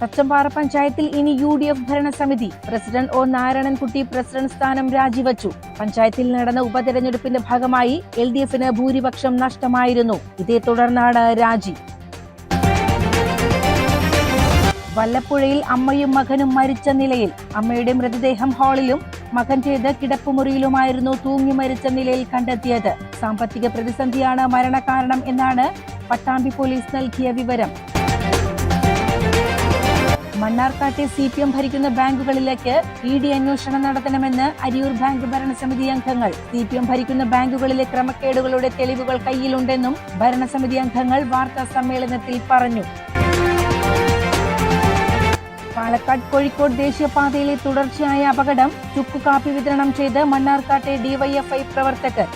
തച്ചമ്പാറ പഞ്ചായത്തിൽ ഇനി U D F ഭരണസമിതി. പ്രസിഡന്റ് ഒ നാരായണൻകുട്ടി പ്രസിഡന്റ് സ്ഥാനം രാജിവച്ചു. പഞ്ചായത്തിൽ നടന്ന ഉപതെരഞ്ഞെടുപ്പിന്റെ ഭാഗമായി എൽ ഡി എഫിന് ഭൂരിപക്ഷം നഷ്ടമായിരുന്നു. ഇതേ തുടർന്നാണ് രാജി. വല്ലപ്പുഴയിൽ അമ്മയും മകനും മരിച്ച നിലയിൽ അമ്മയുടെ മൃതദേഹം ഹാളിലും മകന്റേത് കിടപ്പുമുറിയിലുമായിരുന്നു തൂങ്ങി മരിച്ച നിലയിൽ കണ്ടെത്തിയത്. സാമ്പത്തിക പ്രതിസന്ധിയാണ് മരണകാരണം എന്നാണ് പട്ടാമ്പി പോലീസ് നൽകിയ വിവരം. മണ്ണാർക്കാട്ടെ സി പി എം ഭരിക്കുന്ന ബാങ്കുകളിലേക്ക് ഇ ഡി അന്വേഷണം നടത്തണമെന്ന് അരിയൂർ ബാങ്ക് ഭരണസമിതി അംഗങ്ങൾ. സി പി എം ഭരിക്കുന്ന ബാങ്കുകളിലെ ക്രമക്കേടുകളുടെ തെളിവുകൾ കയ്യിലുണ്ടെന്നും ഭരണസമിതി അംഗങ്ങൾ വാർത്താ സമ്മേളനത്തിൽ പറഞ്ഞു. പാലക്കാട് കോഴിക്കോട് ദേശീയപാതയിലെ തുടർച്ചയായ അപകടം ചുക്കുകാപ്പി വിതരണം ചെയ്ത് മണ്ണാർക്കാട്ടെ ഡിവൈഎഫ്ഐ പ്രവർത്തകർ.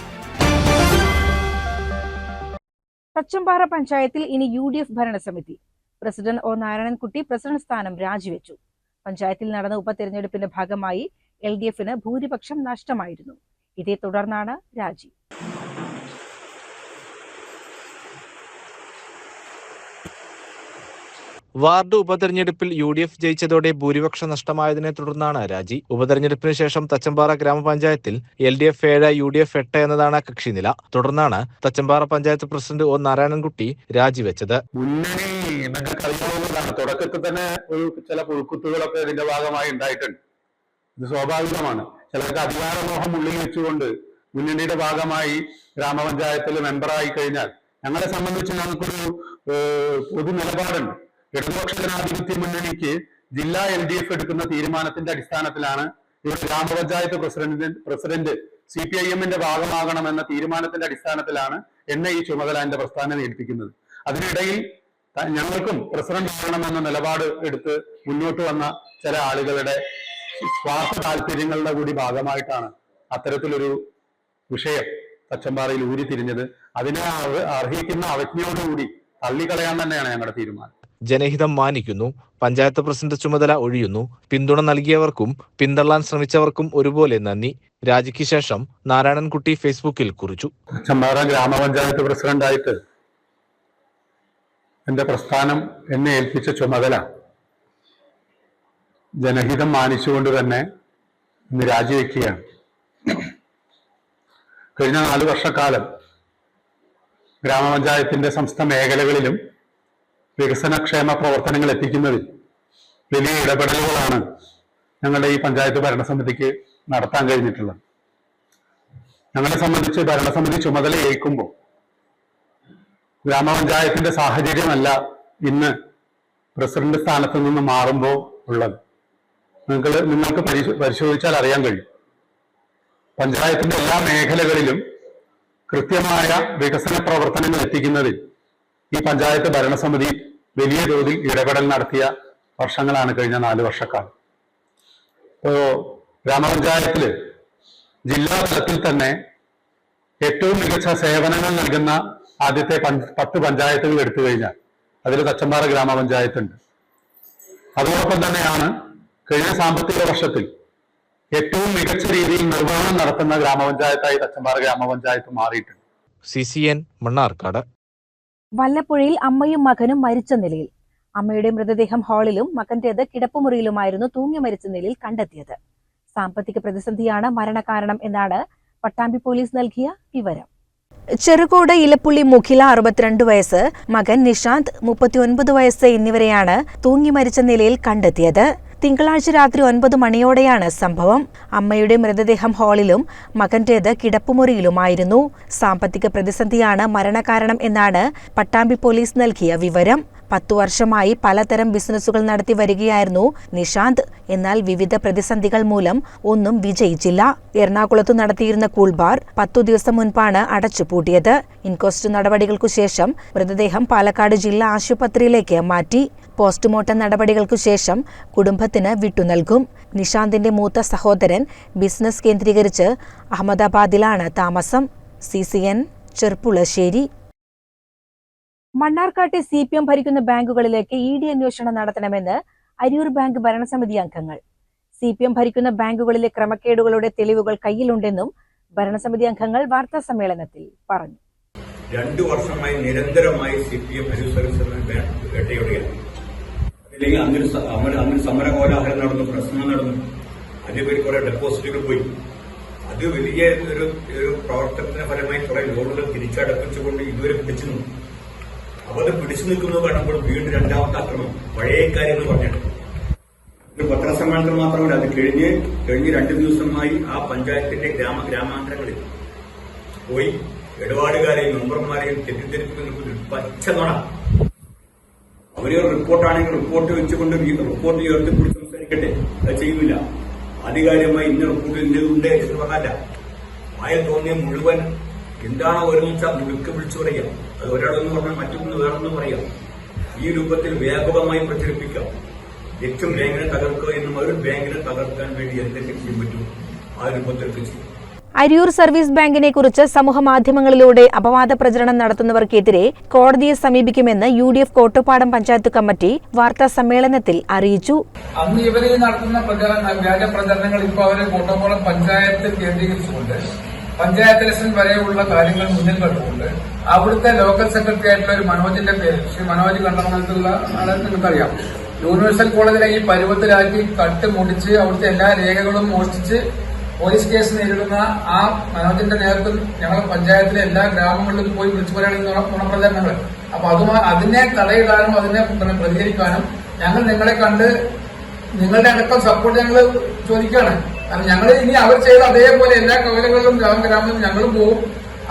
തച്ചമ്പാറ പഞ്ചായത്തിൽ ഇനി യു ഡി എഫ് ഭരണസമിതി. പ്രസിഡന്റ് ഒ നാരായണൻകുട്ടി പ്രസിഡന്റ് സ്ഥാനം രാജിവെച്ചു. പഞ്ചായത്തിൽ നടന്ന ഉപതെരഞ്ഞെടുപ്പിന്റെ ഭാഗമായി എൽ ഡി എഫിന് ഭൂരിപക്ഷം നഷ്ടമായിരുന്നു. ഇതേ തുടർന്നാണ് രാജി. വാർഡ് ഉപതെരഞ്ഞെടുപ്പിൽ യു ഡി എഫ് ജയിച്ചതോടെ ഭൂരിപക്ഷം നഷ്ടമായതിനെ തുടർന്നാണ് രാജി. ഉപതെരഞ്ഞെടുപ്പിന് ശേഷം തച്ചമ്പാറ ഗ്രാമപഞ്ചായത്തിൽ എൽ ഡി എഫ് ഏഴ് യു ഡി എഫ് എട്ട് എന്നതാണ് കക്ഷിനില തുടർന്നാണ് തച്ചമ്പാറ പഞ്ചായത്ത് പ്രസിഡന്റ് ഒ നാരായണൻകുട്ടി രാജിവെച്ചത് തുടക്കത്തിൽ തന്നെ ഒരു ചില പുഴുക്കുത്തുകളൊക്കെ ഇതിന്റെ ഭാഗമായി ഉണ്ടായിട്ടുണ്ട്. ഇത് സ്വാഭാവികമാണ്. ചിലർക്ക് അധികാരമോഹം ഉള്ളിൽ വെച്ചുകൊണ്ട് മുന്നണിയുടെ ഭാഗമായി ഗ്രാമപഞ്ചായത്തിൽ മെമ്പറായി കഴിഞ്ഞാൽ ഞങ്ങളെ സംബന്ധിച്ച് ഞങ്ങൾക്കൊരു പൊതു നിലപാടുണ്ട്. ഇടതുപക്ഷ ജനാധിപത്യ മുന്നണിക്ക് ജില്ലാ എൽ ഡി എഫ് എടുക്കുന്ന തീരുമാനത്തിന്റെ അടിസ്ഥാനത്തിലാണ് ഇവിടെ ഗ്രാമപഞ്ചായത്ത് president president C P I എമ്മിന്റെ ഭാഗമാകണമെന്ന തീരുമാനത്തിന്റെ അടിസ്ഥാനത്തിലാണ് എന്നെ ഈ ചുമതല എന്റെ പ്രസ്ഥാനം ഏൽപ്പിക്കുന്നത്. അതിനിടയിൽ ഞങ്ങൾക്കും പ്രസിഡന്റ് ആകണമെന്ന നിലപാട് എടുത്ത് മുന്നോട്ട് വന്ന ചില ആളുകളുടെ സ്വാർത്ഥ താല്പര്യങ്ങളുടെ കൂടി ഭാഗമായിട്ടാണ് അത്തരത്തിലൊരു വിഷയം തച്ചമ്പാറയിൽ ഊരിത്തിരിഞ്ഞത്. അതിനെ അർഹിക്കുന്ന അവജ്ഞയോടുകൂടി തള്ളിക്കളയാൻ തന്നെയാണ് ഞങ്ങളുടെ തീരുമാനം. ജനഹിതം മാനിക്കുന്നു പഞ്ചായത്ത് പ്രസിഡന്റ് ചുമതല ഒഴിയുന്നു പിന്തുണ നൽകിയവർക്കും പിന്തള്ളാൻ ശ്രമിച്ചവർക്കും ഒരുപോലെ നന്ദി. രാജിക്ക് ശേഷം നാരായണൻകുട്ടി ഫേസ്ബുക്കിൽ കുറിച്ചു. ചമ്പാറ ഗ്രാമപഞ്ചായത്ത് പ്രസിഡന്റായിട്ട് എന്റെ പ്രസ്ഥാനം എന്നെ ഏൽപ്പിച്ച ചുമതല ജനഹിതം മാനിച്ചുകൊണ്ട് തന്നെ ഇന്ന് രാജിവെക്കുകയാണ്. കഴിഞ്ഞ നാല് വർഷക്കാലം ഗ്രാമപഞ്ചായത്തിന്റെ സംസ്ഥ മേഖലകളിലും വികസനക്ഷേമ പ്രവർത്തനങ്ങൾ എത്തിക്കുന്നതിൽ വലിയ ഇടപെടലുകളാണ് ഞങ്ങളുടെ ഈ പഞ്ചായത്ത് ഭരണസമിതിക്ക് നടത്താൻ കഴിഞ്ഞിട്ടുള്ളത്. ഞങ്ങളെ സംബന്ധിച്ച് ഭരണസമിതി ചുമതല ഏൽക്കുമ്പോൾ ഗ്രാമപഞ്ചായത്തിന്റെ സാഹചര്യമല്ല ഇന്ന് പ്രസിഡന്റ് സ്ഥാനത്ത് നിന്ന് മാറുമ്പോൾ ഉള്ളത്. നിങ്ങൾ നിങ്ങൾക്ക് പരിശോധിച്ചാൽ അറിയാൻ കഴിയും. പഞ്ചായത്തിന്റെ എല്ലാ മേഖലകളിലും കൃത്യമായ വികസന പ്രവർത്തനങ്ങൾ എത്തിക്കുന്നതിൽ ഈ പഞ്ചായത്ത് ഭരണസമിതി വലിയ തോതിൽ ഇടപെടൽ നടത്തിയ വർഷങ്ങളാണ് കഴിഞ്ഞ നാല് വർഷക്കാലം. ഇപ്പോ ഗ്രാമപഞ്ചായത്തിൽ ജില്ലാ തലത്തിൽ തന്നെ ഏറ്റവും മികച്ച സേവനങ്ങൾ നൽകുന്ന ആദ്യത്തെ പത്ത് പഞ്ചായത്തുകൾ എടുത്തു കഴിഞ്ഞാൽ അതിൽ തച്ചമ്പാറ ഗ്രാമപഞ്ചായത്തുണ്ട്. അതോടൊപ്പം തന്നെയാണ് കഴിഞ്ഞ സാമ്പത്തിക വർഷത്തിൽ ഏറ്റവും മികച്ച രീതിയിൽ നിർവഹണം നടത്തുന്ന ഗ്രാമപഞ്ചായത്തായി തച്ചമ്പാറ ഗ്രാമപഞ്ചായത്ത് മാറിയിട്ടുണ്ട്. C C N Mannarkkad. വല്ലപ്പുഴയിൽ അമ്മയും മകനും മരിച്ച നിലയിൽ. അമ്മയുടെ മൃതദേഹം ഹാളിലും മകന്റേത് കിടപ്പുമുറിയിലുമായിരുന്നു തൂങ്ങി മരിച്ച നിലയിൽ കണ്ടെത്തിയത്. സാമ്പത്തിക പ്രതിസന്ധിയാണ് മരണകാരണം എന്നാണ് പട്ടാമ്പി പോലീസ് നൽകിയ വിവരം. ചെറുകോട് ഇലപ്പുള്ളി മുഖില അറുപത്തിരണ്ട് വയസ്സ് മകൻ നിഷാന്ത് മുപ്പത്തിയൊൻപത് വയസ്സ് എന്നിവരെയാണ് തൂങ്ങി മരിച്ച നിലയിൽ കണ്ടെത്തിയത്. തിങ്കളാഴ്ച രാത്രി ഒൻപത് മണിയോടെയാണ് സംഭവം. അമ്മയുടെ മൃതദേഹം ഹാളിലും മകന്റേത് കിടപ്പുമുറിയിലുമായിരുന്നു. സാമ്പത്തിക പ്രതിസന്ധിയാണ് മരണകാരണം എന്നാണ് പട്ടാമ്പി പോലീസ് നൽകിയ വിവരം. പത്തു വർഷമായി പലതരം ബിസിനസ്സുകൾ നടത്തി വരികയായിരുന്നു നിഷാന്ത്. എന്നാൽ വിവിധ പ്രതിസന്ധികൾ മൂലം ഒന്നും വിജയിച്ചില്ല. എറണാകുളത്ത് നടത്തിയിരുന്ന കൂൾബാർ പത്തു ദിവസം മുൻപാണ് അടച്ചുപൂട്ടിയത്. ഇൻക്വസ്റ്റ് നടപടികൾക്കു ശേഷം മൃതദേഹം പാലക്കാട് ജില്ലാ ആശുപത്രിയിലേക്ക് മാറ്റി. പോസ്റ്റ്മോർട്ടം നടപടികൾക്കു ശേഷം കുടുംബത്തിന് വിട്ടുനൽകും നിഷാന്തിന്റെ മൂത്ത സഹോദരൻ ബിസിനസ് കേന്ദ്രീകരിച്ച് അഹമ്മദാബാദിലാണ് താമസം. C C N Cherpulassery. മണ്ണാർക്കാട്ടെ C P M ഭരിക്കുന്ന ബാങ്കുകളിലേക്ക് ഇ ഡി അന്വേഷണം നടത്തണമെന്ന് അരിയൂർ ബാങ്ക് ഭരണസമിതി അംഗങ്ങൾ. സി പി എം ഭരിക്കുന്ന ബാങ്കുകളിലെ ക്രമക്കേടുകളുടെ തെളിവുകൾ കയ്യിലുണ്ടെന്നും ഭരണസമിതി അംഗങ്ങൾ വാർത്താ സമ്മേളനത്തിൽ പറഞ്ഞു. രണ്ടു വർഷമായി നിരന്തരമായി സി പി എം അനുസരിച്ചത് അല്ലെങ്കിൽ അങ്ങനെ അങ്ങനെ അങ്ങനെ സമര കോലാഹലം നടന്നു പ്രശ്നം നടന്നു. അതിന്റെ പേര് കുറെ ഡെപ്പോസിറ്റുകൾ പോയി. അത് വലിയ ഒരു ഒരു പ്രവർത്തനത്തിന്റെ ഫലമായി കുറെ ലോണുകൾ തിരിച്ചടപ്പിച്ചുകൊണ്ട് ഇതുവരെ പിടിച്ചു നിന്നു. അപ്പൊ അത് പിടിച്ചു നിൽക്കുന്നത് കാണുമ്പോൾ വീണ്ടും രണ്ടാമത്തെ അക്രമം. പഴയ കാര്യങ്ങൾ പറഞ്ഞിട്ട് ഒരു പത്രസമ്മേളനത്തിൽ മാത്രമല്ല അത് കഴിഞ്ഞ് കഴിഞ്ഞ് രണ്ടു ദിവസമായി ആ പഞ്ചായത്തിന്റെ ഗ്രാമ ഗ്രാമാന്തരങ്ങളിൽ പോയി. ഇടപാടുകാരെയും മെമ്പർമാരെയും തെറ്റിദ്ധരിപ്പിക്കുന്ന പച്ച അവർ റിപ്പോർട്ടാണെങ്കിൽ റിപ്പോർട്ട് വെച്ചുകൊണ്ട് റിപ്പോർട്ട് ഉയർത്തിപ്പിടിച്ച് സംസാരിക്കട്ടെ? അത് ചെയ്യുന്നില്ല. ആധികാരികമായി ഇന്ന റിപ്പോർട്ട് ഇന്നതുണ്ട് എന്ന് പറഞ്ഞല്ല ആയ തോന്നിയ മുഴുവൻ എന്താണ് ഒരുമിച്ച മുഴുക്ക് വിളിച്ചു പറയാം? അത് ഒരാളെന്ന് പറഞ്ഞാൽ മറ്റൊന്ന് വേണമെന്ന് പറയാം. ഈ രൂപത്തിൽ വ്യാപകമായി പ്രചരിപ്പിക്കാം. ഏറ്റവും ബാങ്കിനെ തകർക്കുക എന്നും ഒരു ബാങ്കിനെ തകർക്കാൻ വേണ്ടി എന്തെങ്കിലും ചെയ്യാൻ പറ്റും? ആ രൂപത്തിൽ ചെയ്യും. അരിയൂർ സർവീസ് ബാങ്കിനെ കുറിച്ച് സമൂഹ മാധ്യമങ്ങളിലൂടെ അപവാദ പ്രചരണം നടത്തുന്നവർക്കെതിരെ കോടതിയെ സമീപിക്കുമെന്ന് U D F Kottappadam panchayat committee വാർത്താ സമ്മേളനത്തിൽ അറിയിച്ചു. അന്ന് ഇവർ നടത്തുന്ന വ്യാജ പ്രചരണങ്ങൾ ഇപ്പൊ അവർ കോട്ടപ്പുറം പഞ്ചായത്ത് കേന്ദ്രീകരിച്ചുകൊണ്ട് പഞ്ചായത്ത് ഇലക്ഷൻ വരെയുള്ള കാര്യങ്ങൾ മുന്നിൽ കണ്ടുകൊണ്ട് അവിടുത്തെ ലോക്കൽ സെക്രട്ടറി ആയിട്ടുള്ള ഒരു മനോജിന്റെ പേര് ശ്രീ മനോജ് കണ്ടമംഗലത്തുള്ള ആളെ നിങ്ങൾക്കറിയാം. യൂണിവേഴ്സൽ കോളേജിലെ ഈ പരുവത്തിലാക്കി കട്ട് മുടിച്ച് അവിടുത്തെ എല്ലാ രേഖകളും മോഷ്ടിച്ച് പോലീസ് കേസ് നേരിടുന്ന ആ മനോജിന്റെ നേതൃത്വം ഞങ്ങളുടെ പഞ്ചായത്തിലെ എല്ലാ ഗ്രാമങ്ങളിലും പോയി വിളിച്ചു പറയുകയാണെങ്കിൽ ഗുണപ്രചരണങ്ങൾ അപ്പൊ അതുമായി അതിനെ തടയിടാനും അതിനെ പ്രതികരിക്കാനും ഞങ്ങൾ നിങ്ങളെ കണ്ട് നിങ്ങളുടെ അടക്കം സപ്പോർട്ട് ഞങ്ങൾ ചോദിക്കുകയാണ്. കാരണം ഞങ്ങൾ ഇനി അവർ ചെയ്ത അതേപോലെ എല്ലാ കവലകളിലും ഗ്രാമ ഗ്രാമത്തിലും ഞങ്ങളും പോകും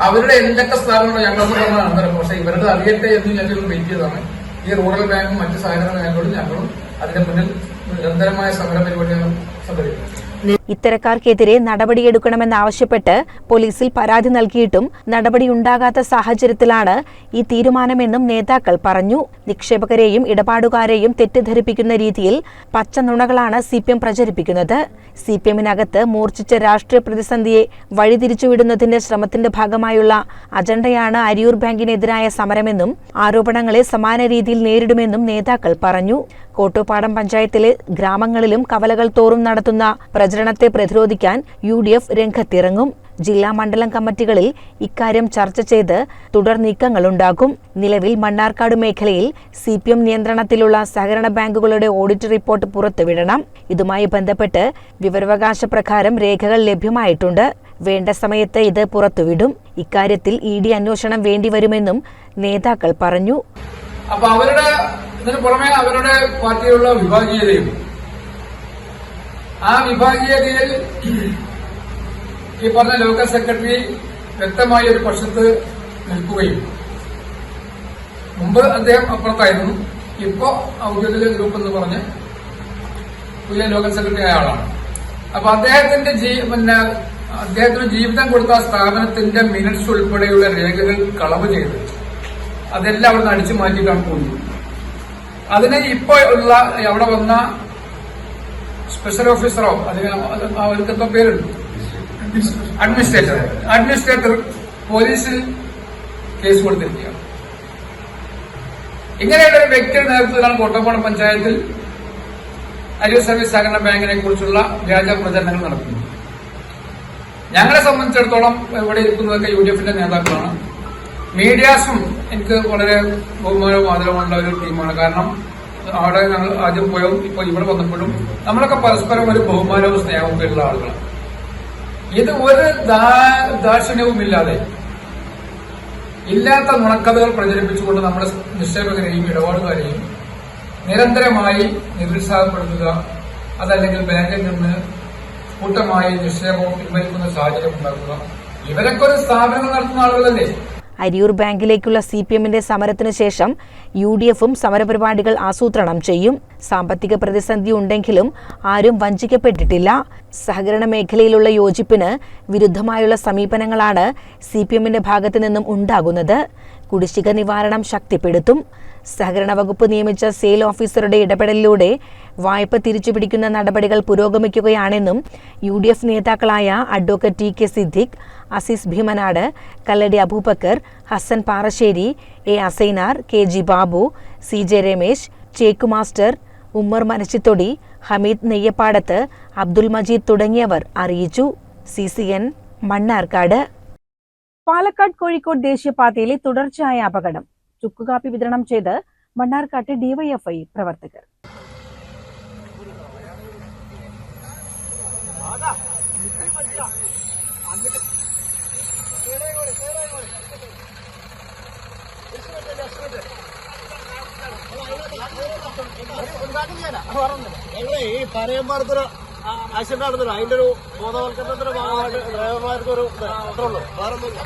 അവരുടെ എന്തൊക്കെ സ്ഥാപനങ്ങളും ഞങ്ങൾക്ക് പറഞ്ഞ പക്ഷേ പക്ഷെ ഇവരുടെ അറിയട്ടെ എന്ന് ഞങ്ങൾ വെയിറ്റ് ചെയ്തതാണ്. ഈ റൂറൽ ബാങ്കും മറ്റ് സഹകരണ ബാങ്കുകളും ഞങ്ങളും അതിന്റെ മുന്നിൽ നിരന്തരമായ സമര പരിപാടികളും സംഘടിപ്പിക്കും. ഇത്തരക്കാർക്കെതിരെ നടപടിയെടുക്കണമെന്നാവശ്യപ്പെട്ട് പോലീസിൽ പരാതി നൽകിയിട്ടും നടപടിയുണ്ടാകാത്ത സാഹചര്യത്തിലാണ് ഈ തീരുമാനമെന്നും നേതാക്കൾ പറഞ്ഞു. നിക്ഷേപകരെയും ഇടപാടുകാരെയും തെറ്റിദ്ധരിപ്പിക്കുന്ന രീതിയിൽ പച്ചനുണകളാണ് സി പി എം പ്രചരിപ്പിക്കുന്നത്. സി പി എമ്മിനകത്ത് മൂർച്ഛിച്ച രാഷ്ട്രീയ പ്രതിസന്ധിയെ വഴിതിരിച്ചുവിടുന്നതിന്റെ ശ്രമത്തിന്റെ ഭാഗമായുള്ള അജണ്ടയാണ് അരിയൂർ ബാങ്കിനെതിരായ സമരമെന്നും ആരോപണങ്ങളെ സമാന രീതിയിൽ നേരിടുമെന്നും നേതാക്കൾ പറഞ്ഞു. കോട്ടൂപ്പാടം പഞ്ചായത്തിലെ ഗ്രാമങ്ങളിലും കവലകൾ തോറും നടത്തുന്ന പ്രചരണത്തെ പ്രതിരോധിക്കാൻ യു ഡി എഫ് രംഗത്തിറങ്ങും. ജില്ലാ മണ്ഡലം കമ്മിറ്റികളിൽ ഇക്കാര്യം ചർച്ച ചെയ്ത് തുടർ നീക്കങ്ങളുണ്ടാകും നിലവിൽ മണ്ണാർക്കാട് മേഖലയിൽ സി പി എം നിയന്ത്രണത്തിലുള്ള സഹകരണ ബാങ്കുകളുടെ ഓഡിറ്റ് റിപ്പോർട്ട് പുറത്തുവിടണം. ഇതുമായി ബന്ധപ്പെട്ട് വിവരാവകാശ പ്രകാരം രേഖകൾ ലഭ്യമായിട്ടുണ്ട്. വേണ്ട സമയത്ത് ഇത് പുറത്തുവിടും. ഇക്കാര്യത്തിൽ ഇ ഡി അന്വേഷണം വേണ്ടിവരുമെന്നും നേതാക്കൾ പറഞ്ഞു. അവരുടെ അവരുടെ പാർട്ടിയിലുള്ള വിഭാഗീയതയും ആ വിഭാഗീയതയിൽ ഈ പറഞ്ഞ ലോക്കൽ സെക്രട്ടറി വ്യക്തമായ ഒരു പക്ഷത്ത് നിൽക്കുകയും. മുമ്പ് അദ്ദേഹം അപ്പുറത്തായിരുന്നു. ഇപ്പോ ഔദ്യോഗിക ഗ്രൂപ്പ് എന്ന് പറഞ്ഞ് പുതിയ ലോക്കൽ സെക്രട്ടറി ആയ അപ്പൊ അദ്ദേഹത്തിന്റെ പിന്നെ അദ്ദേഹത്തിന് ജീവിതം കൊടുത്ത സ്ഥാപനത്തിന്റെ മിനിറ്റ്സ് ഉൾപ്പെടെയുള്ള രേഖകൾ കളവ് ചെയ്ത് അതെല്ലാം അവിടെ നിന്ന് അടിച്ചു മാറ്റിയിട്ടാണ് പോകുന്നത്. അതിന് ഇപ്പോ ഉള്ള അവിടെ വന്ന സ്പെഷ്യൽ ഓഫീസറോ അല്ലെങ്കിൽ അവർക്ക് എന്തോ പേരുണ്ട്. അഡ്മിനിസ്ട്രേറ്റർ അഡ്മിനിസ്ട്രേറ്റർ പോലീസിൽ കേസ് കൊടുത്തിരിക്കുകയാണ്. ഇങ്ങനെയുള്ള ഒരു വ്യക്തിയുടെ നേതൃത്വത്തിലാണ് കോട്ടപ്പാടം പഞ്ചായത്തിൽ അരിയ സർവീസ് സഹകരണ ബാങ്കിനെ കുറിച്ചുള്ള വ്യാജ പ്രചരണങ്ങൾ നടത്തുന്നത്. ഞങ്ങളെ സംബന്ധിച്ചിടത്തോളം ഇവിടെ ഇരിക്കുന്നതൊക്കെ യു ഡി എഫിന്റെ നേതാക്കളാണ്. മീഡിയാസും എനിക്ക് വളരെ ബഹുമാനവും ആദരവുമുള്ള ഒരു ടീമാണ്. കാരണം അവിടെ ഞങ്ങൾ ആദ്യം പോയോ ഇപ്പൊ ഇവിടെ വന്നപ്പോഴും നമ്മളൊക്കെ പരസ്പരം ഒരു ബഹുമാനവും സ്നേഹവും ഉള്ള ആളുകളാണ്. ഇത് ഒരു ദാക്ഷിണ്യവുമില്ലാതെ ഇല്ലാത്ത നുണക്കഥകൾ പ്രചരിപ്പിച്ചുകൊണ്ട് നമ്മുടെ നിക്ഷേപകരെയും ഇടപാടുകാരെയും നിരന്തരമായി നിരുത്സാഹപ്പെടുത്തുക അതല്ലെങ്കിൽ ബാങ്കിൽ നിന്ന് കൂട്ടമായി നിക്ഷേപം പിൻവലിക്കുന്ന സാഹചര്യം ഉണ്ടാക്കുക. ഇവരൊക്കെ ഒരു സ്ഥാപനങ്ങൾ നടത്തുന്ന ആളുകളല്ലേ? അരിയൂർ ബാങ്കിലേക്കുള്ള സി പി എമ്മിന്റെ സമരത്തിന് ശേഷം യു ഡി എഫും സമരപരിപാടികൾ ആസൂത്രണം ചെയ്യും. സാമ്പത്തിക പ്രതിസന്ധി ഉണ്ടെങ്കിലും ആരും വഞ്ചിക്കപ്പെട്ടിട്ടില്ല. സഹകരണ മേഖലയിലുള്ള യോജിപ്പിന് വിരുദ്ധമായുള്ള സമീപനങ്ങളാണ് സി പി എമ്മിന്റെ ഭാഗത്തു നിന്നും ഉണ്ടാകുന്നത്. കുടിശ്ശിക നിവാരണം ശക്തിപ്പെടുത്തും. സഹകരണ വകുപ്പ് നിയമിച്ച സെയിൽ ഓഫീസറുടെ ഇടപെടലിലൂടെ വായ്പ തിരിച്ചുപിടിക്കുന്ന നടപടികൾ പുരോഗമിക്കുകയാണെന്നും യു ഡി എഫ് നേതാക്കളായ advocate T K Siddique Aziz Bheemanad Kalladi Abubakar Hasan Parassery A Asainar K G Babu C J Ramesh Chekku master Ummer Manachithodi Hameed Neyyappadath Abdul Majeed തുടങ്ങിയവർ അറിയിച്ചു. C C N Mannarkkad. Palakkad Kozhikode ദേശീയപാതയിലെ തുടർച്ചയായ അപകടം. ചുക്കുകാപ്പി വിതരണം ചെയ്ത് മണ്ണാർക്കാട്ട് DYFI പ്രവർത്തകർ. ഈ പരയമ്പാടത്തിൽ accident അതിന്റെ ഒരു ബോധവൽക്കരണത്തിന്റെ ഭാഗമായിട്ട് ഡ്രൈവർമാർക്ക് ഒരു ഇത്രയുള്ളൂ വേറൊന്നുമില്ല.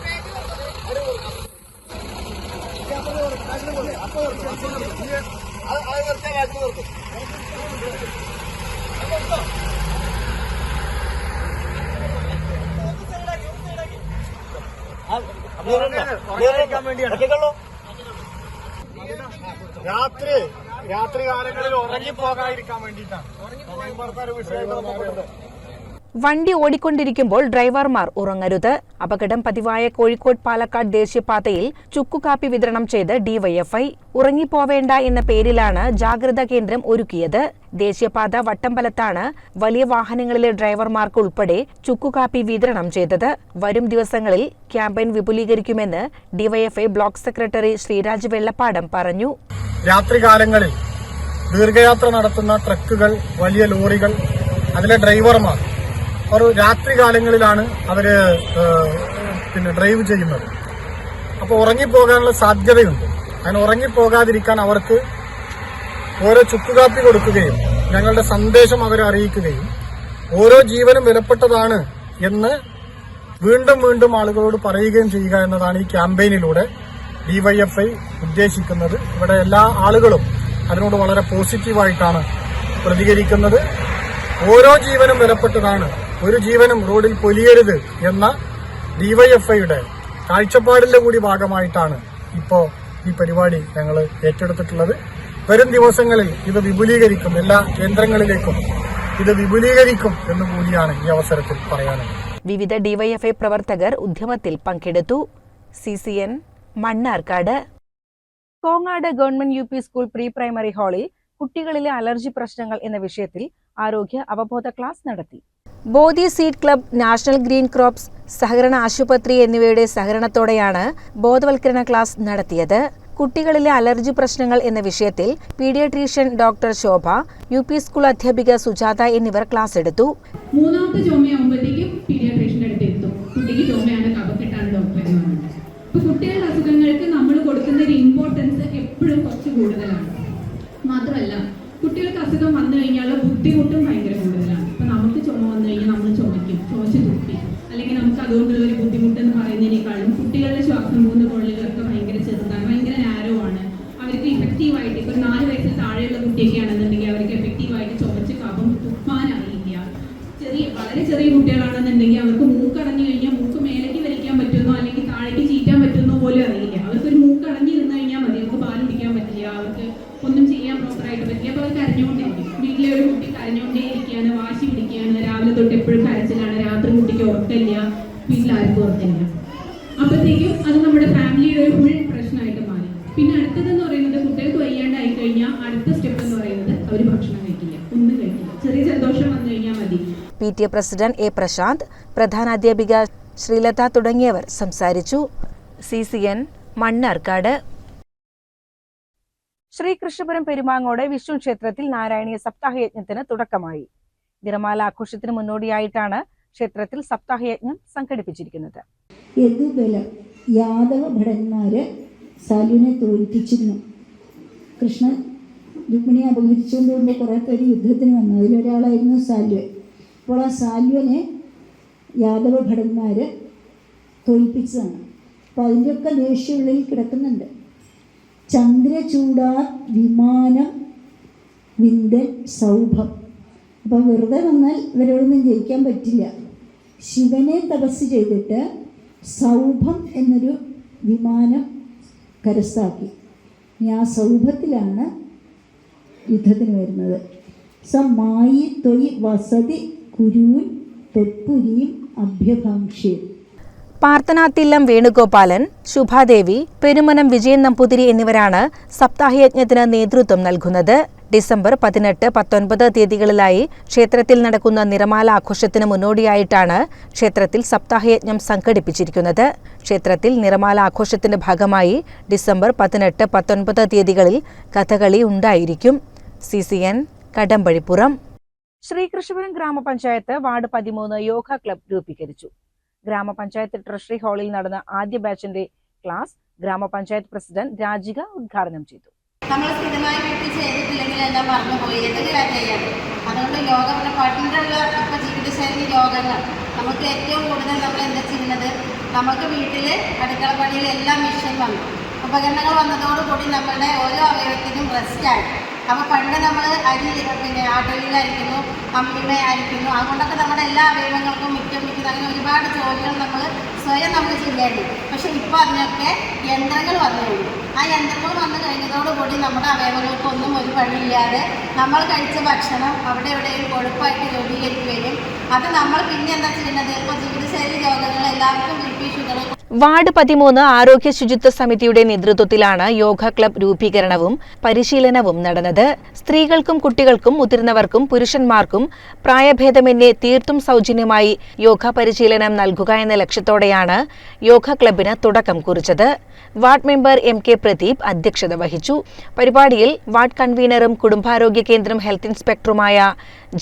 രാത്രി രാത്രി കാലങ്ങളിൽ ഉറങ്ങിപ്പോകാതിരിക്കാൻ വേണ്ടിയിട്ടാണ്. ഉറങ്ങിപ്പോകാൻ വിഷയങ്ങളൊക്കെ വണ്ടി ഓടിക്കൊണ്ടിരിക്കുമ്പോൾ ഡ്രൈവർമാർ ഉറങ്ങരുത്. അപകടം പതിവായ കോഴിക്കോട് പാലക്കാട് ദേശീയപാതയിൽ ചുക്കുകാപ്പി വിതരണം ചെയ്ത് ഡിവൈഎഫ്ഐ. ഉറങ്ങിപ്പോവേണ്ട എന്ന പേരിലാണ് ജാഗ്രതാ കേന്ദ്രം ഒരുക്കിയത്. ദേശീയപാത വട്ടമ്പലത്താണ് വലിയ വാഹനങ്ങളിലെ ഡ്രൈവർമാർക്ക് ഉൾപ്പെടെ ചുക്കുകാപ്പി വിതരണം ചെയ്തത്. വരും ദിവസങ്ങളിൽ campaign വിപുലീകരിക്കുമെന്ന് DYFI block secretary Sreeraj Vellappadam പറഞ്ഞു. രാത്രികാലങ്ങളിൽ ദീർഘയാത്ര നടത്തുന്ന ട്രക്കുകൾ വലിയ ലോറികൾ അതിലെ ഡ്രൈവർമാർ അവർ രാത്രികാലങ്ങളിലാണ് അവർ അവർ പിന്നെ ഡ്രൈവ് ചെയ്യുന്നത്. അപ്പോൾ ഉറങ്ങിപ്പോകാനുള്ള സാധ്യതയുണ്ട്. അങ്ങനെ ഉറങ്ങിപ്പോകാതിരിക്കാൻ അവർക്ക് ഓരോ ചുക്കുകാപ്പി കൊടുക്കുകയും ഞങ്ങളുടെ സന്ദേശം അവരെ അറിയിക്കുകയും ഓരോ ജീവനും വിലപ്പെട്ടതാണ് എന്ന് വീണ്ടും വീണ്ടും ആളുകളോട് പറയുകയും ചെയ്യുക എന്നതാണ് ഈ ക്യാമ്പയിനിലൂടെ ഡിവൈഎഫ്ഐ ഉദ്ദേശിക്കുന്നത്. ഇവിടെ എല്ലാ ആളുകളും അതിനോട് വളരെ പോസിറ്റീവായിട്ടാണ് പ്രതികരിക്കുന്നത്. ഓരോ ജീവനും വിലപ്പെട്ടതാണ് ഒരു ജീവനും റോഡിൽ പൊലിയരുത് എന്ന ഡിവൈഎഫ്ഐയുടെ കാഴ്ചപ്പാടിന്റെ കൂടി ഭാഗമായിട്ടാണ് ഇപ്പോ ഈ പരിപാടി ഞങ്ങൾ ഏറ്റെടുത്തിട്ടുള്ളത്. വരും ദിവസങ്ങളിൽ ഇത് വിപുലീകരിക്കും എല്ലാ കേന്ദ്രങ്ങളിലേക്കും ഇത് വിപുലീകരിക്കും എന്ന് കൂടിയാണ് ഈ അവസരത്തിൽ പറയാനുള്ളത്. വിവിധ ഡിവൈഎഫ്ഐ പ്രവർത്തകർ ഉദ്യമത്തിൽ പങ്കെടുത്തു. C C N Mannarkkad. Kongad government U P school pre primary ഹാളിൽ കുട്ടികളിലെ അലർജി പ്രശ്നങ്ങൾ എന്ന വിഷയത്തിൽ ആരോഗ്യ അവബോധ ക്ലാസ് നടത്തി. Bodhi seed club national green crops സഹകരണ ആശുപത്രി എന്നിവയുടെ സഹകരണത്തോടെയാണ് ബോധവൽക്കരണ ക്ലാസ് നടത്തിയത്. കുട്ടികളിലെ അലർജി പ്രശ്നങ്ങൾ എന്ന വിഷയത്തിൽ paediatrician doctor Shobha U P school അധ്യാപിക സുജാത എന്നിവർ ക്ലാസ് എടുത്തു. മൂന്നാമത്തെ ചുമയാകുമ്പോഴത്തേക്കും പീഡിയാട്രീഷന്റെ അടുത്ത് എത്തും. കുട്ടിക്ക് ചുമയാണ് കഫക്കെട്ടാണ് ഡോക്ടർ എന്ന് കുട്ടികളുടെ അസുഖങ്ങൾക്ക് നമ്മൾ കൊടുക്കുന്ന ഒരു ഇമ്പോർട്ടൻസ് എപ്പോഴും കുറച്ച് കൂടുതലാണ്. മാത്രമല്ല കുട്ടികൾക്ക് അസുഖം വന്നു കഴിഞ്ഞാൽ ബുദ്ധിമുട്ടും ഭയങ്കര കൂടുതലാണ്. വന്നു കഴിഞ്ഞാൽ നമ്മൾ ചോദിക്കും ചോദിച്ചു അല്ലെങ്കിൽ നമുക്ക് അതുകൊണ്ടുള്ള ഒരു ബുദ്ധിമുട്ട് എന്ന് പറയുന്നതിനേക്കാളും കുട്ടികളുടെ ശ്വാസം പോകുന്ന കൊള്ളിലൊക്കെ ഭയങ്കര ചെറുതാണ് ഭയങ്കര നാരോ ആണ് അവർക്ക് ഇഫക്റ്റീവായിട്ട് ഇപ്പൊ ഒരു നാല് വയസ്സിൽ താഴെയുള്ള കുട്ടിയൊക്കെ ആണെന്നുണ്ടെങ്കിൽ അവർക്ക് എഫക്റ്റീവായിട്ട് ചുമച്ച് കഫം തുപ്പാൻ അറിയില്ല ചെറിയ വളരെ ചെറിയ കുട്ടികളാണെന്നുണ്ടെങ്കിൽ അവർക്ക് മൂക്ക് അടഞ്ഞു കഴിഞ്ഞാൽ മൂക്ക് മേലേക്ക് വലിക്കാൻ പറ്റുന്നോ അല്ലെങ്കിൽ താഴേക്ക് ചീറ്റാൻ പറ്റുന്നോ പോലും അറിയില്ല അവർക്ക് ഒരു മൂക്ക് അടഞ്ഞിരുന്നു കഴിഞ്ഞാൽ മതി അവർക്ക് പാൽ കുടിക്കാൻ പറ്റില്ല അവർക്ക് ഒന്നും ചെയ്യാൻ പ്രോപ്പറായിട്ട് പറ്റില്ല അപ്പോൾ അവർ കരഞ്ഞുകൊണ്ടിരിക്കും വീട്ടിലെ ഒരു കുട്ടി കരഞ്ഞുകൊണ്ടേ ഇരിക്കുകയാണ് വാശി പിടിക്കുകയാണ് രാവിലെ തൊട്ട് എപ്പോഴും കരച്ചിലാണ് രാത്രി കുട്ടിക്ക് ഉറക്കമില്ല വീട്ടിലാർക്കും ഉറക്കമില്ല അപ്പോഴത്തേക്കും അത് നമ്മുടെ ഫാമിലിയുടെ ഒരു ഫുൾ പ്രശ്നമായിട്ട് മാറി പിന്നെ അടുത്തതെന്ന് പറയുന്നത് കുട്ടികൾക്ക് വയ്യാണ്ടായി കഴിഞ്ഞാൽ അടുത്ത സ്റ്റെപ്പ് എന്ന് പറയുന്നത് അവർ ഭക്ഷണം കഴിക്കില്ല ഒന്നും കഴിക്കില്ല ചെറിയ ജലദോഷം വന്നു കഴിഞ്ഞാൽ മതി എ പ്രസിഡന്റ് എ പ്രശാന്ത് പ്രധാനാധ്യാപിക ശ്രീലത തുടങ്ങിയവർ സംസാരിച്ചു. C C N Mannarkkad. Sreekrishnapuram Perumangode Vishnu ക്ഷേത്രത്തിൽ നാരായണീയ സപ്താഹയജ്ഞത്തിന് തുടക്കമായി. നിറമാല ആഘോഷത്തിന് മുന്നോടിയായിട്ടാണ് ക്ഷേത്രത്തിൽ സപ്താഹയജ്ഞം സംഘടിപ്പിച്ചിരിക്കുന്നത്. യദുബലം യാദവ ഭടന്മാര് സാലുവിനെ തോൽപ്പിച്ചിരുന്നു. കൃഷ്ണൻ രുക്മിണിയെ അപഹരിച്ചുകൊണ്ട് കൊണ്ട് കുറേ പേര് യുദ്ധത്തിന് വന്നു. അതിലൊരാളായിരുന്നു സാല്വൻ അപ്പോൾ ആ സാല്വനെ യാദവ ഭടന്മാർ തോൽപ്പിച്ചതാണ്. അപ്പോൾ അതിന്റെയൊക്കെ ദേഷ്യമുള്ളിൽ കിടക്കുന്നുണ്ട്. ചന്ദ്രചൂടാ വിമാനം വിന്ദൻ സൗഭം. അപ്പോൾ വെറുതെ വന്നാൽ ഇവരോടൊന്നും ജയിക്കാൻ പറ്റില്ല. ശിവനെ തപസ് ചെയ്തിട്ട് സൗഭം എന്നൊരു വിമാനം കരസ്ഥാക്കി. ഇനി ആ സൗഭത്തിലാണ് യുദ്ധത്തിന് വരുന്നത്. സ മായി തൊയ് വസതി പാർത്തനാത്തില്ലം വേണുഗോപാലൻ ശുഭാദേവി പെരുമനം വിജയൻ നമ്പൂതിരി എന്നിവരാണ് സപ്താഹയജ്ഞത്തിന് നേതൃത്വം നൽകുന്നത്. ഡിസംബർ പതിനെട്ട് പത്തൊൻപത് തീയതികളിലായി ക്ഷേത്രത്തിൽ നടക്കുന്ന നിറമാല ആഘോഷത്തിന് മുന്നോടിയായിട്ടാണ് ക്ഷേത്രത്തിൽ സപ്താഹയജ്ഞം സംഘടിപ്പിച്ചിരിക്കുന്നത്. ക്ഷേത്രത്തിൽ നിറമാല ആഘോഷത്തിന്റെ ഭാഗമായി ഡിസംബർ പതിനെട്ട് പത്തൊൻപത് തീയതികളിൽ കഥകളി ഉണ്ടായിരിക്കും. C C N Kadambazhipuram. Sreekrishnapuram ഗ്രാമപഞ്ചായത്ത് വാർഡ് പതിമൂന്ന് യോഗ ക്ലബ് രൂപീകരിച്ചു. ഗ്രാമപഞ്ചായത്ത് ട്രഷറി ഹാളിൽ നടന്ന ആദ്യ ബാച്ചിന്റെ ക്ലാസ് ഗ്രാമപഞ്ചായത്ത് പ്രസിഡന്റ് രാജിക ഉദ്ഘാടനം ചെയ്തു. നമ്മൾ സ്ഥിരമായി വീട്ടിൽ ചെയ്തിട്ടില്ലെങ്കിൽ എല്ലാം പോയി? എന്തെങ്കിലും ചെയ്യാം അതുകൊണ്ട് യോഗ പിന്നെ പണ്ടുള്ള ഇപ്പം ജീവിതശൈലി യോഗങ്ങൾ. നമുക്ക് ഏറ്റവും കൂടുതൽ നമ്മൾ എന്താ ചെയ്യുന്നത്? നമുക്ക് വീട്ടിൽ അടുക്കള പണിയിൽ എല്ലാം മിഷൻ വന്നു. ഉപകരണങ്ങൾ വന്നതോടുകൂടി നമ്മളുടെ ഓരോ അവയവത്തിനും റെസ്റ്റായി അപ്പോൾ പണ്ട് നമ്മൾ അരി പിന്നെ ആട്ടോയിലായിരിക്കുന്നു അമ്മിമയായിരിക്കുന്നു അതുകൊണ്ടൊക്കെ നമ്മുടെ എല്ലാ അവയവങ്ങൾക്കും മിറ്റും അങ്ങനെ ഒരുപാട് ജോലികൾ നമ്മൾ സ്വയം നമ്മൾ ചെയ്യേണ്ടി പക്ഷെ ഇപ്പോൾ അതിനൊക്കെ യന്ത്രങ്ങൾ വന്നു കഴിഞ്ഞു ആ യന്ത്രങ്ങൾ വന്നു കഴിഞ്ഞതോടുകൂടി നമ്മുടെ അവയവങ്ങൾക്കൊന്നും ഒരു പണിയില്ലാതെ നമ്മൾ കഴിച്ച ഭക്ഷണം അവിടെ എവിടെയും കൊഴുപ്പായിട്ട് രൂപീകരിക്കുകയും അത് നമ്മൾ പിന്നെ എന്താ ചെയ്യുന്നത് ഇപ്പോൾ ജീവിതശൈലി രോഗങ്ങൾ എല്ലാവർക്കും ബി പി ഷുഗർ വാർഡ് പതിമൂന്ന് ആരോഗ്യ ശുചിത്വ സമിതിയുടെ നേതൃത്വത്തിലാണ് യോഗ ക്ലബ് രൂപീകരണവും പരിശീലനവും നടന്നത്. സ്ത്രീകൾക്കും കുട്ടികൾക്കും മുതിർന്നവർക്കും പുരുഷന്മാർക്കും പ്രായഭേദമന്യേ തീർത്തും സൗജന്യമായി യോഗ പരിശീലനം നൽകുക എന്ന ലക്ഷ്യത്തോടെയാണ് യോഗ ക്ലബിന് തുടക്കം കുറിച്ചത്. Ward member M K Pradeep അധ്യക്ഷത വഹിച്ചു. പരിപാടിയിൽ വാർഡ് കൺവീനറും കുടുംബാരോഗ്യ കേന്ദ്രം health ഇൻസ്പെക്ടറുമായ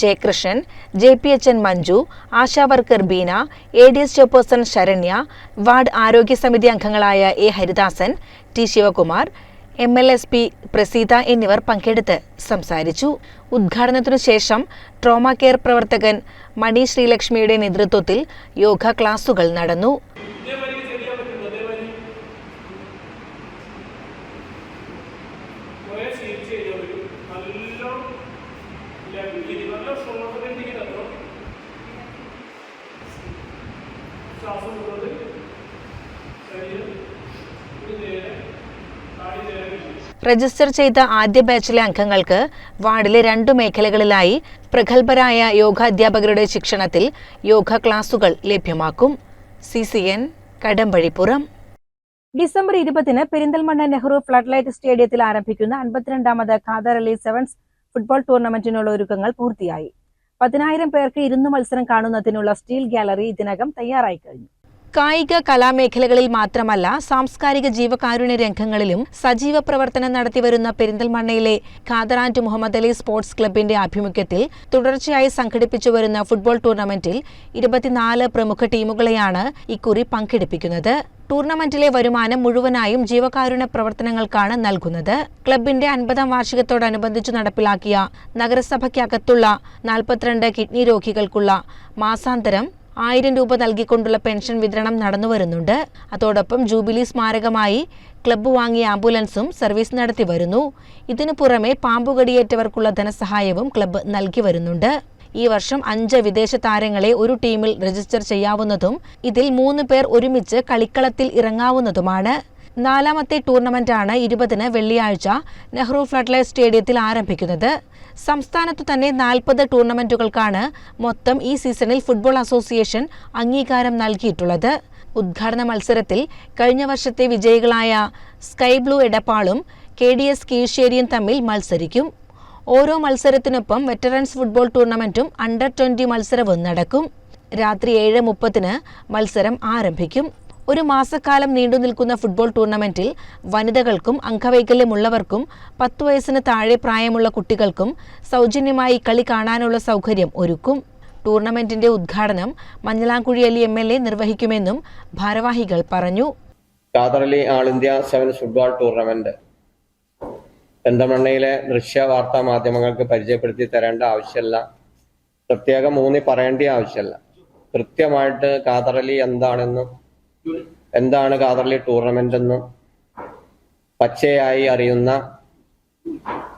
Jayakrishnan J P H N Manju ASHA worker Beena A D S chairperson Saranya ward ആരോഗ്യ സമിതി അംഗങ്ങളായ A Haridasan T Sivakumar M L S P Praseetha എന്നിവർ പങ്കെടുത്ത് സംസാരിച്ചു. ഉദ്ഘാടനത്തിനു ശേഷം ട്രോമ കെയർ പ്രവർത്തകൻ മണി ശ്രീലക്ഷ്മിയുടെ നേതൃത്വത്തിൽ യോഗ ക്ലാസുകൾ നടന്നു. രജിസ്റ്റർ ചെയ്ത ആദ്യ ബാച്ചിലെ അംഗങ്ങൾക്ക് വാർഡിലെ രണ്ടു മേഖലകളിലായി പ്രഗത്ഭരായ യോഗാധ്യാപകരുടെ ശിക്ഷണത്തിൽ യോഗ ക്ലാസുകൾ ലഭ്യമാക്കും. C C N Kadambazhipuram. December ഇരുപതിന് പെരിന്തൽമണ്ണ നെഹ്റു ഫ്ലഡ് ലൈറ്റ് സ്റ്റേഡിയത്തിൽ ആരംഭിക്കുന്ന അൻപത്തിരണ്ടാമത് ഖാദർ അലി സെവൻസ് ഫുട്ബോൾ ടൂർണമെന്റിനുള്ള ഒരുക്കങ്ങൾ പൂർത്തിയായി. പതിനായിരം പേർക്ക് ഇരുന്ന് മത്സരം കാണുന്നതിനുള്ള സ്റ്റീൽ ഗാലറി ഇതിനകം തയ്യാറായി കഴിഞ്ഞു. കായിക കലാമേഖലകളിൽ മാത്രമല്ല സാംസ്കാരിക ജീവകാരുണ്യ രംഗങ്ങളിലും സജീവ പ്രവർത്തനം നടത്തിവരുന്ന പെരിന്തൽമണ്ണയിലെ ഖാദർ ആൻഡ് മുഹമ്മദ് അലി സ്പോർട്സ് ക്ലബിന്റെ ആഭിമുഖ്യത്തിൽ തുടർച്ചയായി സംഘടിപ്പിച്ചു വരുന്ന ഫുട്ബോൾ ടൂർണമെന്റിൽ ഇരുപത്തിനാല് പ്രമുഖ ടീമുകളെയാണ് ഇക്കുറി പങ്കെടുപ്പിക്കുന്നത്. ടൂർണമെന്റിലെ വരുമാനം മുഴുവനായും ജീവകാരുണ്യ പ്രവർത്തനങ്ങൾക്കാണ് നൽകുന്നത്. ക്ലബിന്റെ അൻപതാം വാർഷികത്തോടനുബന്ധിച്ച് നടപ്പിലാക്കിയ നഗരസഭയ്ക്കകത്തുള്ള നാൽപ്പത്തിരണ്ട് കിഡ്നി രോഗികൾക്കുള്ള മാസാന്തരം ആയിരം രൂപ നൽകിക്കൊണ്ടുള്ള പെൻഷൻ വിതരണം നടന്നു വരുന്നുണ്ട്. അതോടൊപ്പം ജൂബിലി സ്മാരകമായി ക്ലബ്ബ് വാങ്ങിയ ആംബുലൻസും സർവീസ് നടത്തി വരുന്നു. ഇതിനു പുറമെ പാമ്പുകടിയേറ്റവർക്കുള്ള ധനസഹായവും ക്ലബ്ബ് നൽകി വരുന്നുണ്ട്. ഈ വർഷം അഞ്ച് വിദേശ താരങ്ങളെ ഒരു ടീമിൽ രജിസ്റ്റർ ചെയ്യാവുന്നതും ഇതിൽ മൂന്ന് പേർ ഒരുമിച്ച് കളിക്കളത്തിൽ ഇറങ്ങാവുന്നതുമാണ്. നാലാമത്തെ ടൂർണമെന്റാണ് ഇരുപതിന് വെള്ളിയാഴ്ച നെഹ്റു ഫ്ലഡ്ലൈ സ്റ്റേഡിയത്തിൽ ആരംഭിക്കുന്നത്. സംസ്ഥാനത്തു തന്നെ നാൽപ്പത് ടൂർണമെന്റുകൾക്കാണ് മൊത്തം ഈ സീസണിൽ ഫുട്ബോൾ അസോസിയേഷൻ അംഗീകാരം നൽകിയിട്ടുള്ളത്. ഉദ്ഘാടന മത്സരത്തിൽ കഴിഞ്ഞ വർഷത്തെ വിജയികളായ സ്കൈ ബ്ലൂ എടപ്പാളും കെ ഡി എസ് കീഴ്ശ്ശേരിയും തമ്മിൽ മത്സരിക്കും. ഓരോ മത്സരത്തിനൊപ്പം വെറ്ററൻസ് ഫുട്ബോൾ ടൂർണമെന്റും അണ്ടർ ട്വന്റി മത്സരവും നടക്കും. രാത്രി ഏഴ് മുപ്പതിന് മത്സരം ആരംഭിക്കും. ഒരു മാസക്കാലം നീണ്ടു നിൽക്കുന്ന ഫുട്ബോൾ ടൂർണമെന്റിൽ വനിതകൾക്കും അംഗവൈകല്യമുള്ളവർക്കും പത്തു വയസ്സിന് താഴെ പ്രായമുള്ള കുട്ടികൾക്കും സൗജന്യമായി കളി കാണാനുള്ള സൗകര്യം ഒരുക്കും. ടൂർണമെന്റിന്റെ ഉദ്ഘാടനം Manjalamkuzhi Ali M L A നിർവഹിക്കുമെന്നും ഭാരവാഹികൾ പറഞ്ഞു. Khaderali all India sevens football tournament. പെന്തമണ്ണയിലെ ദൃശ്യ വാർത്താ മാധ്യമങ്ങൾക്ക് പരിചയപ്പെടുത്തി തരേണ്ട ആവശ്യമില്ല. പ്രത്യേകം ഊന്നി പറയേണ്ട ആവശ്യമില്ല. കൃത്യമായിട്ട് ഖാദറലി എന്താണെന്നും എന്താണ് കാദർലി ടൂർണമെന്റ് എന്നും പച്ചയായി അറിയുന്ന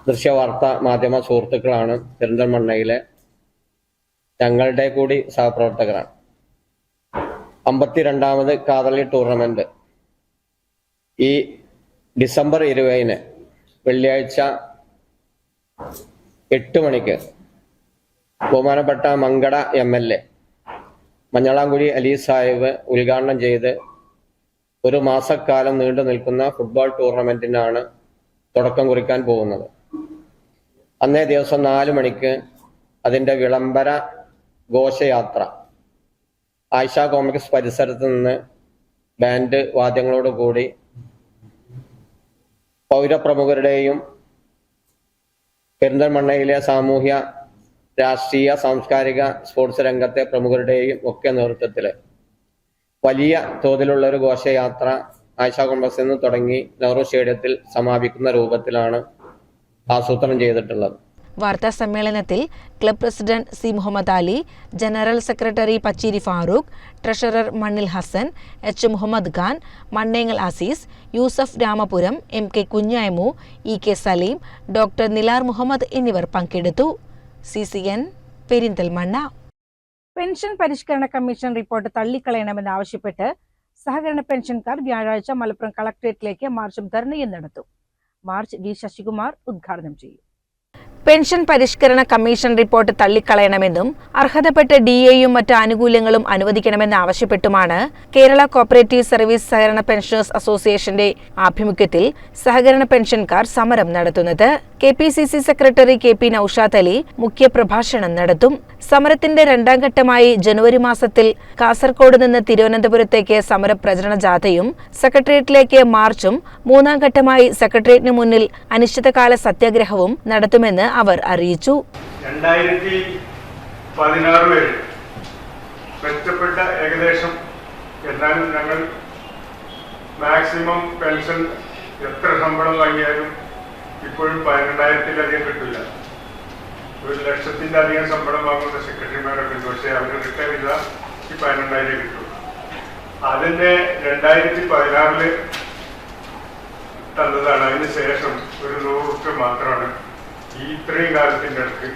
ദൃശ്യവാർത്താ മാധ്യമ സുഹൃത്തുക്കളാണ് പെരിന്തൽമണ്ണയിലെ ഞങ്ങളുടെ കൂടി സഹപ്രവർത്തകരാണ്. അമ്പത്തിരണ്ടാമത് കാദർലി ടൂർണമെന്റ്. ഈ ഡിസംബർ ഇരുപതിന് വെള്ളിയാഴ്ച എട്ട് മണിക്ക് ബഹുമാനപ്പെട്ട Mankada M L A Manjalamkuzhi Ali Sahib ഉദ്ഘാടനം ചെയ്ത് ഒരു മാസക്കാലം നീണ്ടു നിൽക്കുന്ന ഫുട്ബോൾ ടൂർണമെന്റിനാണ് തുടക്കം കുറിക്കാൻ പോകുന്നത്. അന്നേ ദിവസം നാല് മണിക്ക് അതിന്റെ വിളംബര ഘോഷയാത്ര. ആയിഷ കോമിക്സ് പരിസരത്ത് നിന്ന് ബാൻഡ് വാദ്യങ്ങളോട് കൂടി പൗരപ്രമുഖരുടെയും പെരിന്തൽമണ്ണയിലെ സാമൂഹ്യ രാഷ്ട്രീയ സാംസ്കാരിക സ്പോർട്സ് രംഗത്തെ പ്രമുഖരുടെയും ഒക്കെ നേതൃത്വത്തിൽ വലിയ തോതിലുള്ള ഒരു ഘോഷയാത്ര ആയിഷ കോൺഗ്രസ് നിന്ന് തുടങ്ങി നെഹ്റു സ്റ്റേഡിയത്തിൽ സമാപിക്കുന്ന രൂപത്തിലാണ് ആസൂത്രണം ചെയ്തിട്ടുള്ളത്. വാർത്താ സമ്മേളനത്തിൽ club president C Muhammad Ali general secretary Pacheeri Farooq treasurer Mannil Hasan H Muhammad Khan Mannengal Aziz Yusuf Ramapuram M K Kunhaimu E K Saleem doctor Nilar Muhammad എന്നിവർ പങ്കെടുത്തു. C C N Perinthalmanna. Pension പരിഷ്കരണ commission report തള്ളിക്കളയണമെന്നാവശ്യപ്പെട്ട് സഹകരണ പെൻഷൻകാർ വ്യാഴാഴ്ച മലപ്പുറം കളക്ടറേറ്റിലേക്ക് മാർച്ചും ധർണയും നടത്തും. March V. Sasikumar ഉദ്ഘാടനം ചെയ്യും. പെൻഷൻ പരിഷ്കരണ കമ്മീഷൻ റിപ്പോർട്ട് തള്ളിക്കളയണമെന്നും അർഹതപ്പെട്ട ഡി എയും മറ്റ് ആനുകൂല്യങ്ങളും അനുവദിക്കണമെന്ന് ആവശ്യപ്പെട്ടുമാണ് കേരള കോപ്പറേറ്റീവ് സർവീസ് സഹകരണ പെൻഷനേഴ്സ് അസോസിയേഷന്റെ ആഭിമുഖ്യത്തിൽ സഹകരണ പെൻഷൻകാർ സമരം നടത്തുന്നത്. K P C C secretary K P Noushad Ali മുഖ്യപ്രഭാഷണം നടത്തും. സമരത്തിന്റെ രണ്ടാം ഘട്ടമായി ജനുവരി മാസത്തിൽ കാസർകോട് നിന്ന് തിരുവനന്തപുരത്തേക്ക് സമര പ്രചരണ ജാഥയും സെക്രട്ടേറിയറ്റിലേക്ക് മാർച്ചും മൂന്നാം ഘട്ടമായി സെക്രട്ടേറിയറ്റിന് മുന്നിൽ അനിശ്ചിതകാല സത്യാഗ്രഹവും നടത്തുമെന്ന് അവർ അറിയിച്ചു. രണ്ടായിരത്തി പതിനാറ് വരെ മെച്ചപ്പെട്ട ഏകദേശം എന്നാലും ഞങ്ങൾ മാക്സിമം പെൻഷൻ എത്ര ശമ്പളം വാങ്ങിയാലും ഇപ്പോഴും പന്ത്രണ്ടായിരത്തിലധികം കിട്ടില്ല. ഒരു ലക്ഷത്തിന്റെ അധികം ശമ്പളം വാങ്ങുന്ന സെക്രട്ടറിമാരൊക്കെ ഉണ്ട്. പക്ഷേ അവർ റിട്ടയർ ചെയ്താൽ ഈ പന്ത്രണ്ടായിരം കിട്ടും. അതിന്റെ രണ്ടായിരത്തി പതിനാറിൽ തന്നതാണ്. അതിന് ശേഷം ഒരു നൂറ് റുപ്യ മാത്രമാണ് ഈ ഇത്രയും കാലത്തിന്റെ അടുത്ത്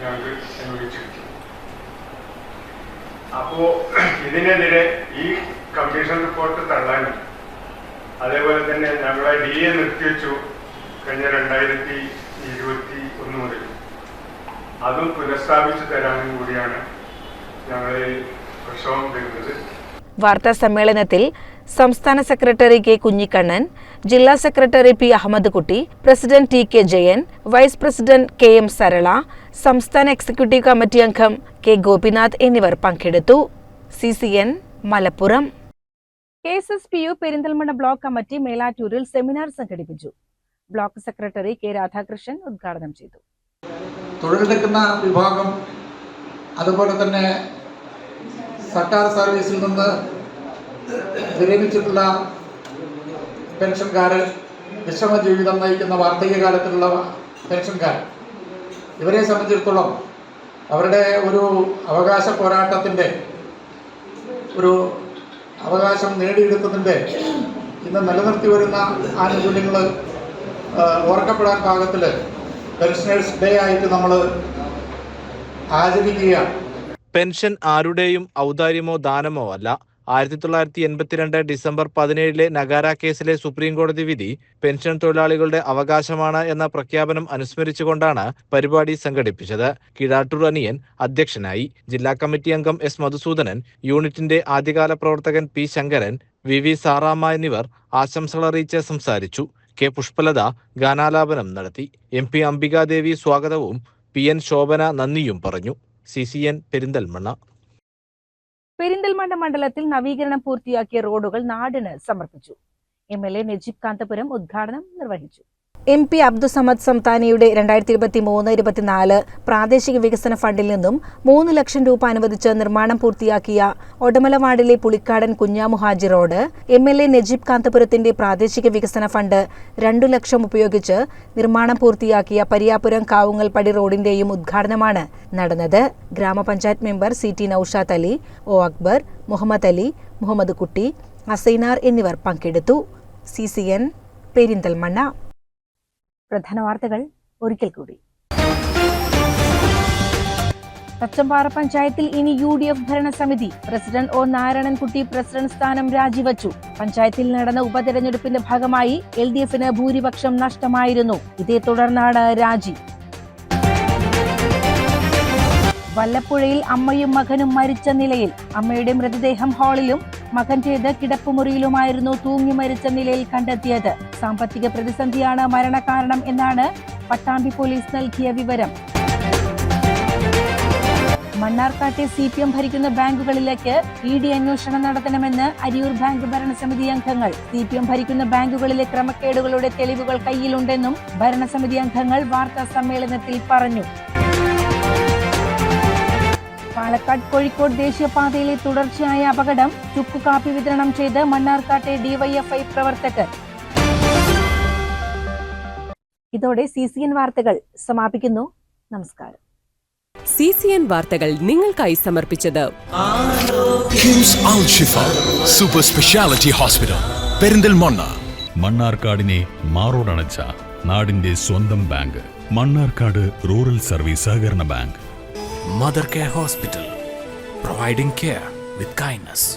ഞങ്ങൾക്ക് അനുഭവിച്ചിരിക്കും അപ്പോ ഇതിനെതിരെ ഈ കമ്മീഷൻ റിപ്പോർട്ട് തള്ളാനും അതേപോലെ തന്നെ ഞങ്ങളെ ഡി എ നിർത്തിവെച്ചു കഴിഞ്ഞ രണ്ടായിരത്തി ഇരുപത്തി ഒന്ന് മുതൽ. അതും പുനഃസ്ഥാപിച്ചു തരാനും കൂടിയാണ് ഞങ്ങൾ പ്രക്ഷോഭം വരുന്നത്. വാർത്താ സമ്മേളനത്തിൽ സംസ്ഥാന സെക്രട്ടറി കെ കുഞ്ഞിക്കണ്ണൻ ജില്ലാ secretary P Ahammed Kutty president T K Jayan vice president K M Sarala സംസ്ഥാന എക്സിക്യൂട്ടീവ് കമ്മിറ്റി അംഗം കെ ഗോപിനാഥ് എന്നിവർ പങ്കെടുത്തു. C C N Malappuram. K S S P U Perinthalmanna block committee മേലാറ്റൂരിൽ seminar സംഘടിപ്പിച്ചു. Block secretary K Radhakrishnan ഉദ്ഘാടനം ചെയ്തു. തൊഴിലെടുക്കുന്ന വിഭാഗം അതുപോലെ തന്നെ സർക്കാർ സർവീസിൽ നിന്ന് വിരമിച്ചിട്ടുള്ള പെൻഷൻകാർ വിശ്രമ ജീവിതം നയിക്കുന്ന വാർദ്ധക്യകാലത്തിലുള്ള പെൻഷൻകാർ ഇവരെ സംബന്ധിച്ചിടത്തോളം അവരുടെ ഒരു അവകാശ പോരാട്ടത്തിന്റെ ഒരു അവകാശം നേടിയെടുത്തതിന്റെ ഇന്ന് നിലനിർത്തി വരുന്ന ആനുകൂല്യങ്ങൾ ഓർക്കപ്പെടാൻ പാകത്തിൽ പെൻഷനേഴ്സ് ഡേ ആയിട്ട് നമ്മൾ ആചരിക്കുകയാണ്. പെൻഷൻ ആരുടെയും ഔദാര്യമോ ദാനമോ അല്ല. ആയിരത്തി തൊള്ളായിരത്തി എൺപത്തിരണ്ട് ഡിസംബർ പതിനേഴിലെ നഗാര കേസിലെ സുപ്രീം കോടതി വിധി പെൻഷൻ തൊഴിലാളികളുടെ അവകാശമാണ് എന്ന പ്രഖ്യാപനം അനുസ്മരിച്ചുകൊണ്ടാണ് പരിപാടി സംഘടിപ്പിച്ചത്. കിഴാട്ടൂർ അനിയൻ അധ്യക്ഷനായി ജില്ലാ കമ്മിറ്റി അംഗം എസ് മധുസൂദനൻ യൂണിറ്റിന്റെ ആദ്യകാല പ്രവർത്തകൻ P Sankaran V V Saramma എന്നിവർ ആശംസകൾ അറിയിച്ച് സംസാരിച്ചു. കെ പുഷ്പലത ഗാനാലാപനം നടത്തി. എം പി അംബികാദേവി സ്വാഗതവും പി എൻ ശോഭന നന്ദിയും പറഞ്ഞു. C C N Perinthalmanna. Perinthalmanna മണ്ഡലത്തിൽ നവീകരണം പൂർത്തിയാക്കിയ റോഡുകൾ നാടിന് സമർപ്പിച്ചു. M L A Najeeb Kanthapuram ഉദ്ഘാടനം നിർവഹിച്ചു. എം പി അബ്ദുസമദ് സംതാനിയുടെ രണ്ടായിരത്തി ഇരുപത്തി മൂന്ന് ഇരുപത്തിനാല് പ്രാദേശിക വികസന ഫണ്ടിൽ നിന്നും മൂന്ന് ലക്ഷം രൂപ അനുവദിച്ച് നിർമ്മാണം പൂർത്തിയാക്കിയ ഒടമല വാർഡിലെ Pulikkadan Kunhamuhaji road M L A Najeeb കാന്തപുരത്തിന്റെ പ്രാദേശിക വികസന ഫണ്ട് രണ്ടു ലക്ഷം ഉപയോഗിച്ച് നിർമ്മാണം പൂർത്തിയാക്കിയ പരിയാപുരം കാവുങ്ങൽ പടി റോഡിന്റെയും ഉദ്ഘാടനമാണ് നടന്നത്. ഗ്രാമപഞ്ചായത്ത് member C T Noushad Ali O Akbar Muhammad Ali Muhammad Kutty Asainar എന്നിവർ പങ്കെടുത്തു. C C N Perinthalmanna. പ്രധാന വാർത്തകൾ ഒരിക്കൽ കൂടി. തച്ചമ്പാറ പഞ്ചായത്തിൽ ഇനി യു ഡി എഫ് ഭരണസമിതി പ്രസിഡന്റ് ഒ നാരായണൻകുട്ടി പ്രസിഡന്റ് സ്ഥാനം രാജിവച്ചു. പഞ്ചായത്തിൽ നടന്ന ഉപതെരഞ്ഞെടുപ്പിന്റെ ഭാഗമായി എൽ ഡി എഫിന് ഭൂരിപക്ഷം നഷ്ടമായിരുന്നു. ഇതേ തുടർന്നാണ് രാജി. വല്ലപ്പുഴയിൽ അമ്മയും മകനും മരിച്ച നിലയിൽ അമ്മയുടെ മൃതദേഹം ഹാളിലും മകന്റേത് കിടപ്പുമുറിയിലുമായിരുന്നു തൂങ്ങി മരിച്ച നിലയിൽ കണ്ടെത്തിയത്. സാമ്പത്തിക പ്രതിസന്ധിയാണ് മരണകാരണം എന്നാണ് പട്ടാമ്പി പോലീസ് നൽകിയ വിവരം. മണ്ണാർക്കാട്ടെ സി പി എം ഭരിക്കുന്ന ബാങ്കുകളിലേക്ക് ഇ ഡി അന്വേഷണം നടത്തണമെന്ന് അരിയൂർ ബാങ്ക് ഭരണസമിതി അംഗങ്ങൾ. സി പി എം ഭരിക്കുന്ന ബാങ്കുകളിലെ ക്രമക്കേടുകളുടെ തെളിവുകൾ കയ്യിലുണ്ടെന്നും ഭരണസമിതി അംഗങ്ങൾ വാർത്താ സമ്മേളനത്തിൽ പറഞ്ഞു. പാലക്കാട് കോഴിക്കോട് ദേശീയപാതയിലെ തുടർച്ചയായ അപകടം ചുക്കുകാപ്പി വിതരണം ചെയ്ത് മണ്ണാർക്കാട്ടെ ഡിവൈഎഫ്ഐ പ്രവർത്തകർ. ഇതോടെ സി സി എൻ വാർത്തകൾ സമാപിക്കുന്നു. നമസ്കാരം. സി സി എൻ വാർത്തകൾ നിങ്ങൾക്കായി സമർപ്പിച്ചത് സൂപ്പർ സ്പെഷ്യാലിറ്റി ഹോസ്പിറ്റൽ പെരിന്തൽമണ്ണ. മണ്ണാർക്കാടിനെ മാറോടണച്ച നാടിന്റെ സ്വന്തം ബാങ്ക് മണ്ണാർക്കാട് റൂറൽ സർവീസ് സഹകരണ bank. Mother care hospital providing care with kindness